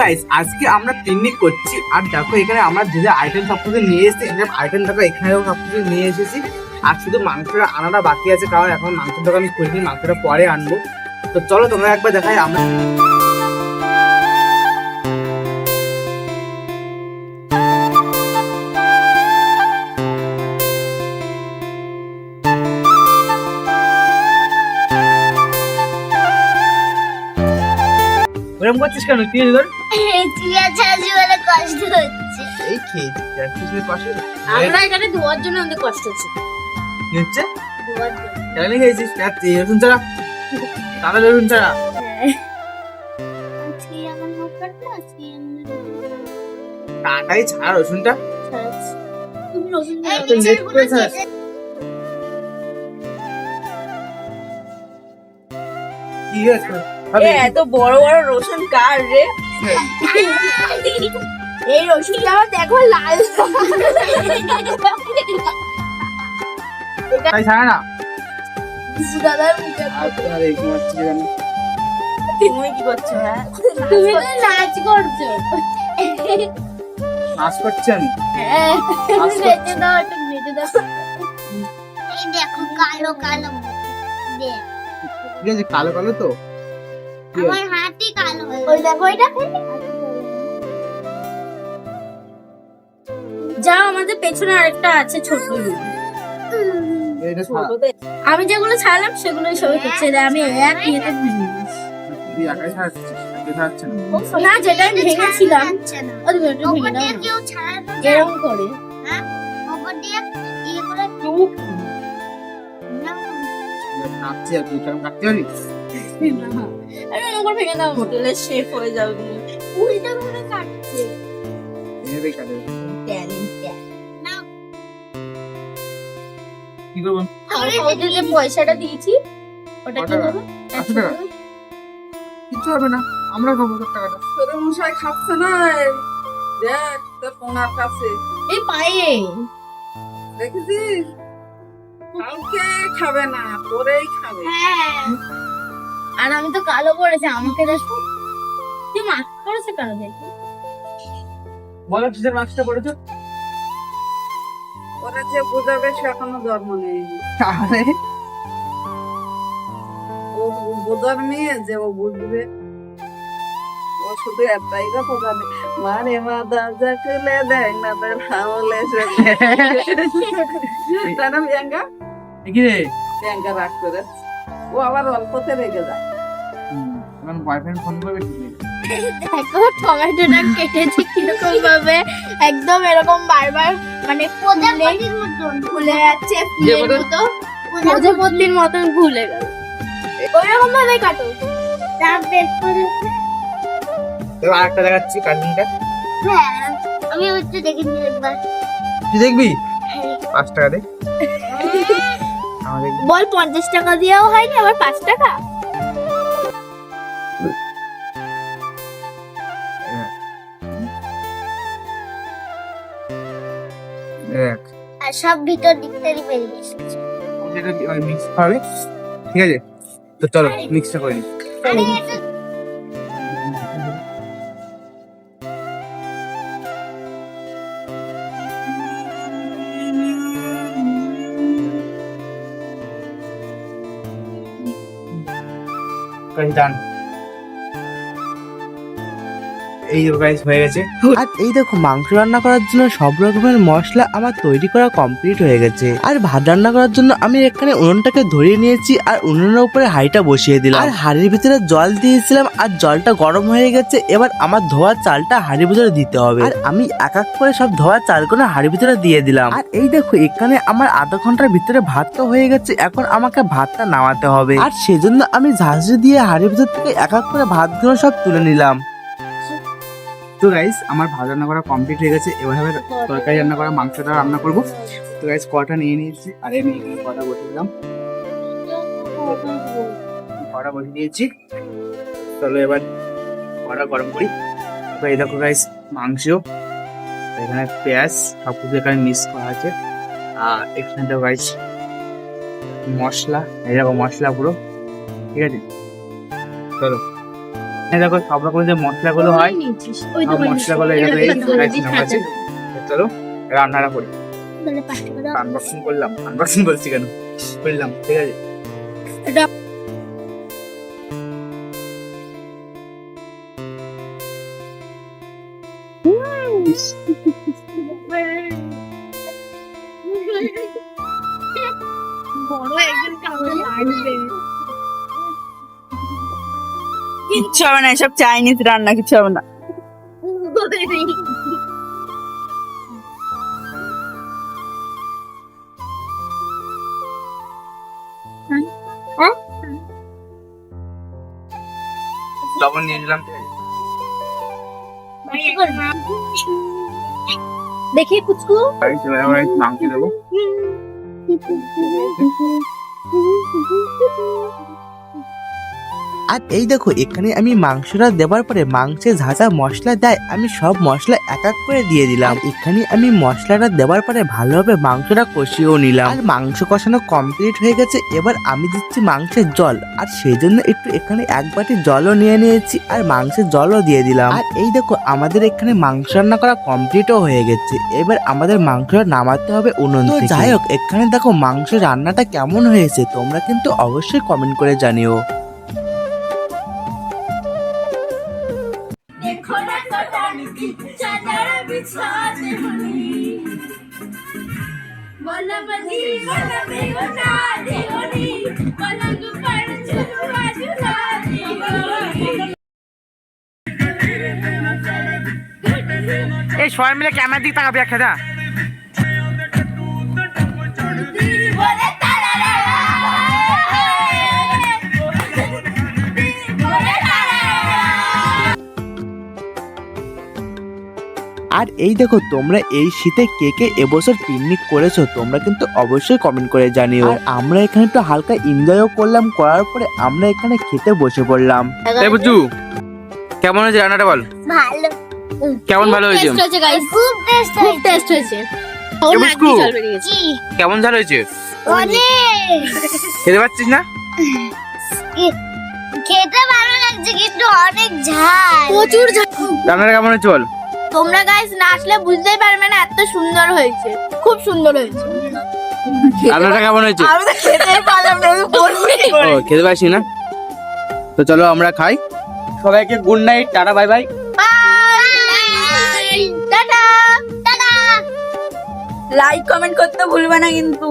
Guys আজকে আমরা picnic করছি। আর দেখো, এখানে আমরা যে যে আইটেম সব কিছু নিয়ে এসেছি এখানে আইটেম দেখো, এখানেও সব কিছু নিয়ে এসেছি। আর শুধু মাংসটা আনাটা বাকি আছে, কারণ এখন মাংসের দোকান খুলিনি মাংসটা পরে আনব। তো চলো, তোমরা একবার দেখাই আমরা ওরকম করছিস কেন? কি হয়েছে তোর? চিড়িয়া ছাড়ছি বলে কষ্ট হচ্ছে। এই খেয়েছি যাচ্ছিস না পাশে আমরা এখানে ধোয়ার জন্য আমাদের কষ্ট হচ্ছে। কি হচ্ছে? ধোয়ার জন্য। কেন খেয়েছিস? যাচ্ছি রসুন ছাড়া। তাহলে রসুন রসুনটা। তুমি রসুন করে? কি হয়েছে? এত বড় বড় রসুন কার রে? এই রসুনটা আমার দেখো লাল। তাই ছাড়া না? দাদার মুখে তুমি কি করছ হ্যাঁ? তুমি তো নাচ করছ। নাচ করছি আমি? হ্যাঁ। নাচ করছি। বেঁচে দাও একটু বেঁচে দাও। দেখো কালো কালো ঠিক আছে কালো কালো তো? আমার? হাতই কালো ওই দেখো এটা যা আমাদের পেছনে আরেকটা আছে ছোট। আমি যেগুলো ছাড়লাম সেগুলো সবাই করছে। আমি এক ইয়েতে ছাড়াচ্ছে না? না যেটা আমি ভেঙেছিলাম এরকম করে। হ্যাঁ ইয়ে আর তুই কেমন করে ভেঙে দাও হোটেলের শেফ হয়ে যাও তুমি উল্টা করে কাটছে। এভাবেই কাটে। ট্যালেন্ট কি করব? পয়সাটা দিয়েছি ওটা কি হবে? না। আমরা খাব তোর টাকাটা। মশাই খাচ্ছে না। দেখ তোর কোনার কাছে এই পায়ে। দেখেছিস? কাউকে খাবে না তোরেই খাবে। হ্যাঁ। আর আমি তো কালো করেছি আমাকে দেখো। তুই মাস্ক করেছে কেন দেখি বলো কিসের মাস্কটা পড়েছো? ওরা যে বুঝাবে সে এখনও জন্ম নেই তাহলে? ও বোঝার মেয়ে যে ও বুঝবে। ও শুধু একটাই কথা জানে। মারে মা দরজা খুলে দেয় না তোর হাওলে তার নাম ব্যাঙ্গা কি রে? ব্যাঙ্গা রাগ করে ও আবার অল্পতে রেগে যায়। তোমার বয়ফ্রেন্ড ফোন করবে ঠিক নেই দেখো টমেটোটা কেটেছি কীরকম ভাবে একদম এরকম বারবার মানে প্রজাপতির মতন। ফুলে যাচ্ছে ফুলের মতন? মতো। প্রজাপতির মতন ভুলে গেল। ওইরকম ভাবে কাটো। তার বেশ করে তো আরেকটা দেখাচ্ছি কার্টুনটা হ্যাঁ আমি হচ্ছে দেখেছি একবার। তুই দেখবি? হ্যাঁ। পাঁচ টাকা দে। আমাদের বল পঞ্চাশ টাকা দিয়েও হয়নি আবার পাঁচ টাকা? সব ভিতর বেরিয়ে এসেছে। যেটা মিক্স হবে? ঠিক আছে? তো চলো মিক্সটা করে নিই আরে এই গাইস হয়ে গেছে। আর এই দেখো, মাংস রান্না করার জন্য সব রকমের মশলা আমার তৈরি করা কমপ্লিট হয়ে গেছে। আর ভাত রান্না করার জন্য আমি এখানে উনুনটাকে ধরিয়ে নিয়েছি আর উনুনের উপরে হাঁড়িটা বসিয়ে দিলাম। আর হাঁড়ির ভিতরে জল দিয়েছিলাম আর জলটা গরম হয়ে গেছে, এবার আমার ধোয়া চালটা হাঁড়ির ভিতরে দিতে হবে। আর আমি এক এক করে সব ধোয়া চালগুলো হাঁড়ির ভিতরে দিয়ে দিলাম। আর এই দেখো, এখানে আমার আধা ঘণ্টার ভিতরে ভাতটা হয়ে গেছে, এখন আমাকে ভাতটা নামাতে হবে। আর সেজন্য আমি ঝাঁঝরি দিয়ে হাঁড়ির ভিতর থেকে এক এক করে ভাতগুলো সব তুলে নিলাম। তো গাইস আমার ভাত রান্না করা কমপ্লিট হয়ে গেছে। হবে তরকারি রান্না করা মাংসটা রান্না করব। তো গাইস কটা নিয়ে নিয়েছি? আর আমি এখানে কটা বসিয়ে দিলাম কড়া বসিয়ে দিয়েছি চলো এবার কড়া গরম করি। তো এই দেখো গাইস মাংস, এখানে পেঁয়াজ সব কিছু এখানে মিক্স করা আছে। আর এখানে তো গাইস মশলা, এই দেখো মশলা পুরো। ঠিক আছে? চলো। দেখো সব রকমের যে মশলাগুলো হয় মশলাগুলো এই রাইস আছে। চলো রান্নাটা করি। আনবক্সিং করলাম। আনবক্সিং বলছি কেন? করলাম ঠিক আছে। বড় একজন কাউকে মারবে। কিচ্ছু হবে না এসব চাইনিজ রান্না কিছু হবে না। লবণ নিয়ে নিলাম। দেখি কুচকু মাংস দেবো। আর এই দেখো এখানে আমি মাংসটা দেওয়ার পরে মাংসে ঝাঁঝা মশলা দেয় আমি সব মশলা এক এক করে দিয়ে দিলাম। এখানে আমি মশলাটা দেওয়ার পরে ভালোভাবে মাংসটা কষিয়েও নিলাম। আর মাংস কষানো কমপ্লিট হয়ে গেছে এবার আমি দিচ্ছি মাংসের জল। আর সেই জন্য একটু এখানে এক বাটি জলও নিয়ে নিয়েছি আর মাংসের জলও দিয়ে দিলাম। আর এই দেখো আমাদের এখানে মাংস রান্না করা কমপ্লিটও হয়ে গেছে। এবার আমাদের মাংসটা নামাতে হবে উনুন থেকে। যাই হোক এখানে দেখো মাংস রান্নাটা কেমন হয়েছে তোমরা কিন্তু অবশ্যই কমেন্ট করে জানিও। এই সবাই মিলে ক্যামেরার দিকে তাকাবি একটা আর এই দেখো তোমরা এই শীতে কে কে এবছর পিকনিক করেছ তোমরা কিন্তু অবশ্যই কমেন্ট করে জানিও। আর আমরা এখানে একটু হালকা এনজয়ও করলাম করার পরে আমরা এখানে খেতে বসে পড়লাম। এই বুঝু কেমন হয়েছে রান্নাটা বল? ভালো। কেমন ভালো হয়েছে? গাইস খুব টেস্ট খুব টেস্ট হয়েছে। কেমন ঝাল হয়েছে? খেতে পাচ্ছিস না? খেতে ভালো লাগছে কিন্তু অনেক ঝাল। প্রচুর ঝাল। রান্নাটা কেমন হয়েছে বল? তোমরা গাইস না আসলে বুঝতেই পারবে না এত সুন্দর হয়েছে। খুব সুন্দর হয়েছে। রান্নাটা কেমন হয়েছে আমি তো খেতেই পারলাম না আমি বলব কি করে? ও খেতে পারছি না? তো চলো আমরা খাই। সবাইকে good night tata bye bye tata tata. Like comment করতে ভুলবে না কিন্তু।